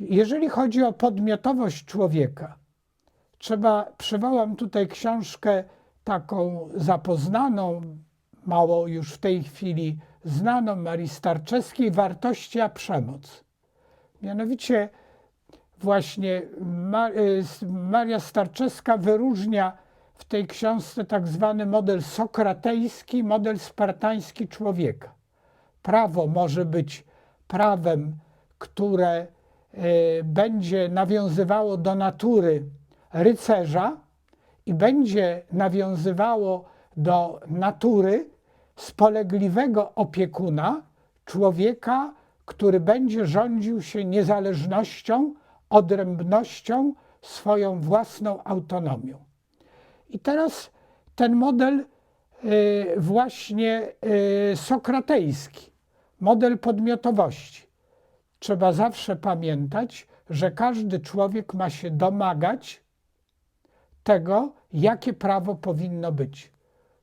Jeżeli chodzi o podmiotowość człowieka, trzeba, przywołam tutaj książkę taką zapoznaną, mało już w tej chwili znaną Marii Starczewskiej, Wartości a przemoc. Mianowicie właśnie y, Maria Starczewska wyróżnia w tej książce tak zwany model sokratejski, model spartański człowieka. Prawo może być prawem, które będzie nawiązywało do natury rycerza i będzie nawiązywało do natury spolegliwego opiekuna, człowieka, który będzie rządził się niezależnością, odrębnością, swoją własną autonomią. I teraz ten model y, właśnie y, sokratejski, model podmiotowości. Trzeba zawsze pamiętać, że każdy człowiek ma się domagać tego, jakie prawo powinno być.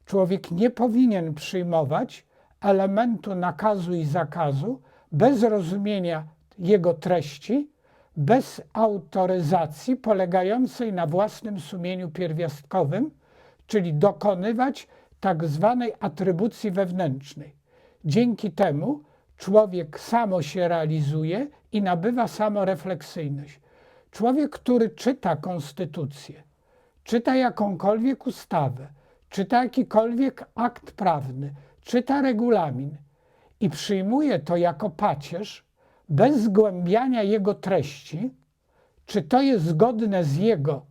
Człowiek nie powinien przyjmować elementu nakazu i zakazu bez rozumienia jego treści, bez autoryzacji polegającej na własnym sumieniu pierwiastkowym, czyli dokonywać tak zwanej atrybucji wewnętrznej. Dzięki temu człowiek samo się realizuje i nabywa samorefleksyjność. Człowiek, który czyta konstytucję, czyta jakąkolwiek ustawę, czyta jakikolwiek akt prawny, czyta regulamin i przyjmuje to jako pacierz, bez zgłębiania jego treści, czy to jest zgodne z jego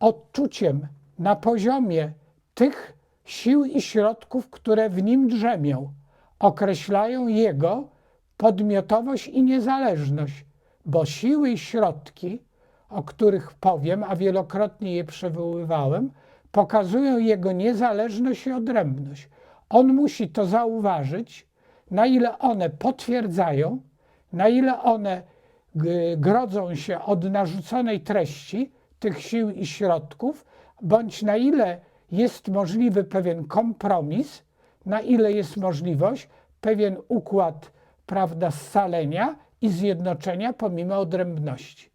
odczuciem na poziomie tych sił i środków, które w nim drzemią, określają jego podmiotowość i niezależność, bo siły i środki, o których powiem, a wielokrotnie je przywoływałem, pokazują jego niezależność i odrębność. On musi to zauważyć, na ile one potwierdzają, na ile one grodzą się od narzuconej treści tych sił i środków, bądź na ile jest możliwy pewien kompromis, na ile jest możliwość pewien układ prawda, scalenia i zjednoczenia pomimo odrębności.